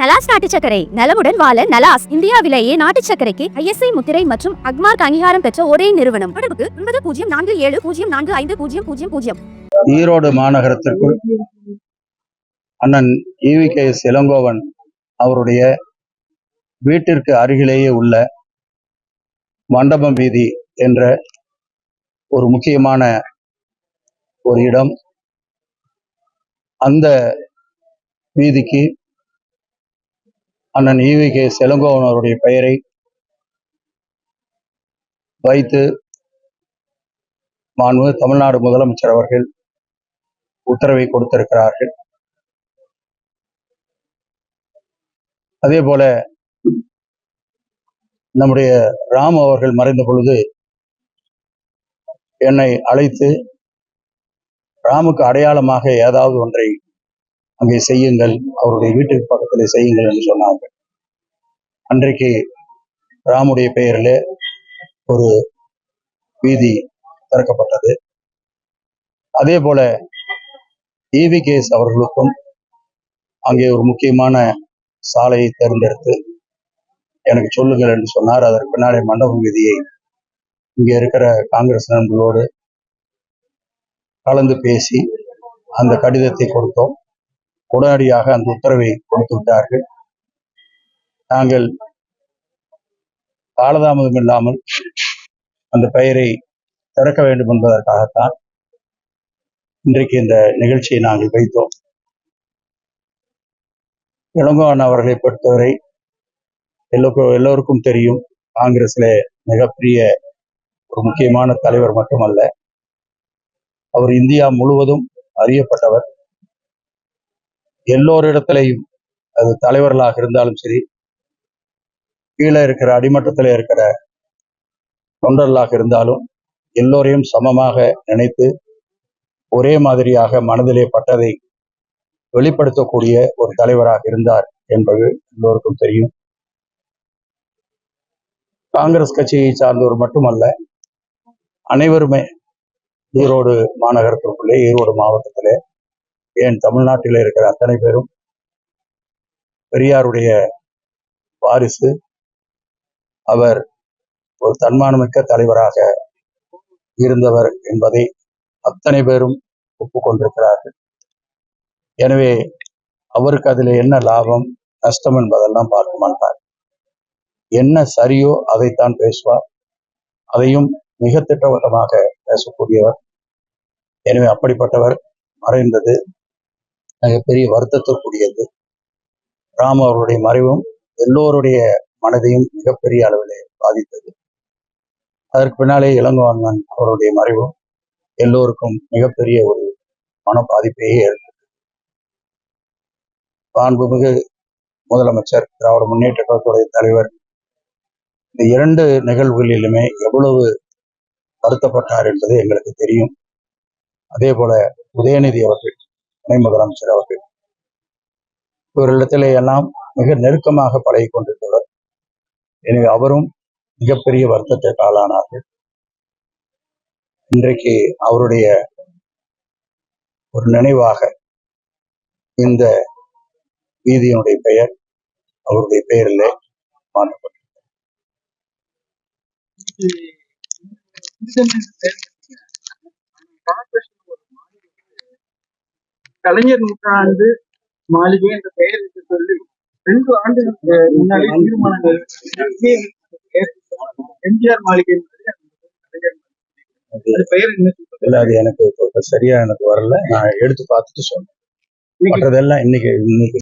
நலாஸ் நாட்டு சக்கரை நலமுடன் வாழ நலாஸ் இந்தியாவிலேயே நாட்டு சக்கரைக்கு ஐஎஸ்ஐ முத்திரை மற்றும் அக்மார்க் அங்கீகாரம் பெற்ற ஒரே நிறுவனம். தொடர்புக்கு ஒன்பது பூஜ்ஜியம் நான்கு ஏழு பூஜ்ஜியம் நான்கு ஐந்து பூஜ்ஜியம் பூஜ்ஜியம் பூஜ்ஜியம். ஈரோடு மாநகரத்திற்குள் அண்ணன் ஈவி கே எஸ் இளங்கோவன் அவருடைய வீட்டிற்கு அருகிலேயே உள்ள மண்டபம் வீதி என்ற ஒரு முக்கியமான ஒரு இடம். அந்த வீதிக்கு அண்ணன் ஈவி கே எஸ் அவருடைய பெயரை வைத்து மாண்பு தமிழ்நாடு முதலமைச்சர் அவர்கள் உத்தரவை கொடுத்திருக்கிறார்கள். அதே போல நம்முடைய ராம் அவர்கள் மறைந்த பொழுது என்னை அழைத்து ராமுக்கு அடையாளமாக ஏதாவது ஒன்றை அங்கே செய்யுங்கள். அவருடைய வீட்டுக்கு பக்கத்தில் செய்யுங்கள் என்று சொன்னார்கள். அன்றைக்கு ராமுடைய பெயரில் ஒரு வீதி திறக்கப்பட்டது. அதே போல ஈவி கேஸ் அவர்களுக்கும் அங்கே ஒரு முக்கியமான சாலையை தேர்ந்தெடுத்து எனக்கு சொல்லுங்கள் என்று சொன்னார். அதற்கு பின்னாலே மண்டபம் வீதியை இங்கே இருக்கிற காங்கிரஸ் நண்பர்களோடு கலந்து பேசி அந்த கடிதத்தை கொடுத்தோம். உடனடியாக அந்த உத்தரவை கொடுத்து விட்டார்கள். நாங்கள் காலதாமதம் இல்லாமல் அந்த பெயரை திறக்க வேண்டும் என்பதற்காகத்தான் இன்றைக்கு இந்த நிகழ்ச்சியை நாங்கள் வைத்தோம். இளங்கோவன் அவர்களை பொறுத்தவரை எல்லோருக்கும் எல்லோருக்கும் தெரியும் காங்கிரஸ்ல மிகப்பெரிய ஒரு முக்கியமான தலைவர் மட்டுமல்ல அவர் இந்தியா முழுவதும் அறியப்பட்டவர். எல்லோரிடத்திலையும் அது தலைவர்களாக இருந்தாலும் சரி கீழே இருக்கிற அடிமட்டத்தில் இருக்கிற தொண்டர்களாக இருந்தாலும் எல்லோரையும் சமமாக நினைத்து ஒரே மாதிரியாக மனதிலே பட்டதை வெளிப்படுத்தக்கூடிய ஒரு தலைவராக இருந்தார் என்பது எல்லோருக்கும் தெரியும். காங்கிரஸ் கட்சியை சார்ந்தவர் மட்டுமல்ல அனைவருமே ஈரோடு மாநகரத்திற்குள்ளே ஈரோடு மாவட்டத்திலே ஏன் தமிழ்நாட்டில் இருக்கிற அத்தனை பேரும் பெரியாருடைய வாரிசு. அவர் ஒரு தன்மானமிக்க தலைவராக இருந்தவர் என்பதை அத்தனை பேரும் ஒப்புக்கொண்டிருக்கிறார்கள். எனவே அவருக்கு அதில் என்ன லாபம் நஷ்டம் என்பதெல்லாம் பார்க்க மாட்டார். என்ன சரியோ அதைத்தான் பேசுவார். அதையும் மிக திட்டவட்டமாக பேசக்கூடியவர். எனவே அப்படிப்பட்டவர் மறைந்தது மிகப்பெரிய வருத்தத்திற்குரியது ராம் அவருடைய மறைவும் எல்லோருடைய மனதையும் மிகப்பெரிய அளவிலே பாதித்தது. அதற்கு பின்னாலே இளங்கோவன் அவருடைய மறைவும் எல்லோருக்கும் மிகப்பெரிய ஒரு மன பாதிப்பையே ஏற்பட்டது மாண்புமிகு முதலமைச்சர் திராவிட முன்னேற்ற கழகத்துடைய தலைவர் இந்த இரண்டு நிகழ்வுகளிலுமே எவ்வளவு வருத்தப்பட்டார் என்பது எங்களுக்கு தெரியும். அதே போல உதயநிதி அவர்கள் துணை முதலமைச்சர் அவர்கள் இவர்களிடத்திலே எல்லாம் மிக நெருக்கமாக பழகி கொண்டிருந்தவர். எனவே அவரும் மிகப்பெரிய வருத்தத்திற்கு ஆளானார்கள் இன்றைக்கு அவருடைய ஒரு நினைவாக இந்த வீதியினுடைய பெயர் அவருடைய பெயரிலே மாற்றப்பட்டிருக்கிறது. கலைஞர் நூற்றாண்டு மாளிகை என்ற பெயர் என்று சொல்லி ரெண்டு ஆண்டுகளுக்கு முன்னாடி தீர்மானங்கள் எம்ஜிஆர் மாளிகை. அது பெயர் என்ன சொல்றது? இல்ல அது எனக்கு சரியா எனக்கு வரல நான் எடுத்து பார்த்துட்டு சொன்னேன் மற்றதெல்லாம் இன்னைக்கு இன்னைக்கு